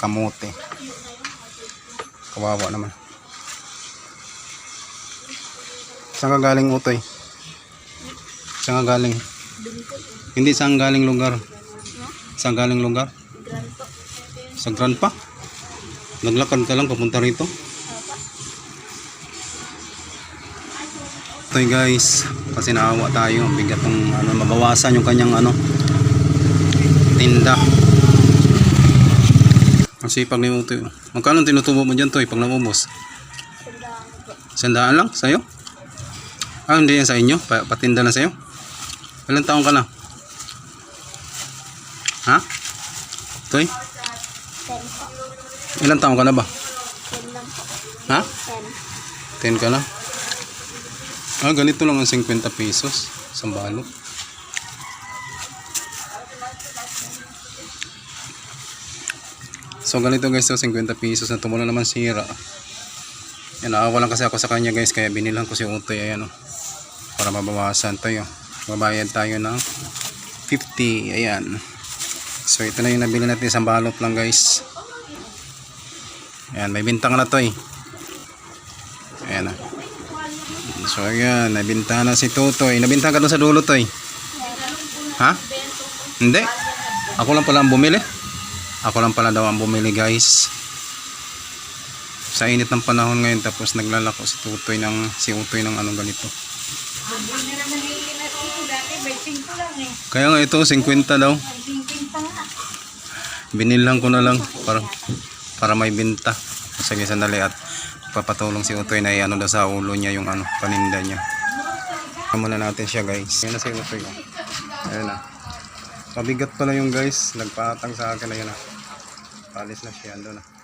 kamote. Kawawa naman. Saan ka galing utoy? Saan ka galing? Hindi saan galing lugar? Saan galing lugar? Sa Grand pa? Naglakad ka lang papunta rito? Ito guys, kasi naawa tayo, bigat ng ano, mabawasan yung kanyang ano, tinda. Ang sipag ni Utoy. Magkano tinutubo mo dyan, Toy, pag namumos? Sandaan lang, sa'yo? Ah, hindi yan sa inyo? Pa patinda na sa'yo? Ilang taong ka na? Ha? Toy? Ilang taong ka na ba? Ha? 10 ka na? Ah, ganito lang ang 50 pesos. Isang balot. So ganito guys, so 50 pesos na tumulo naman sira. Yan, naawa lang kasi ako sa kanya guys, kaya binilang ko si Utoy, ayan o. Para mabawasan tayo. Babayad tayo ng 50, ayan. So ito na yung nabili natin, isang balot lang guys. Ayan, may bintang na to eh. Ayan na. So ayan, nabinta na si Tutoy. Nabinta ka doon sa dulo to eh. Ha? Hindi. Ako lang pala ang bumili. Ako lang pala daw ang bumili guys. Sa init ng panahon ngayon tapos naglalako si Tutoy ng si Utoy ng anong ganito. Kaya nga ito 50 daw. Binilang ko na lang para para may binta. Sige sandali at papatulong si Utoy na ano daw sa ulo niya yung ano paninda niya. Muna natin siya guys. Yan na si Utoy. oh. Ayan na. Mabigat pala yung guys. Nagpatang sa akin na yun ah. Palis na siya. Ando na.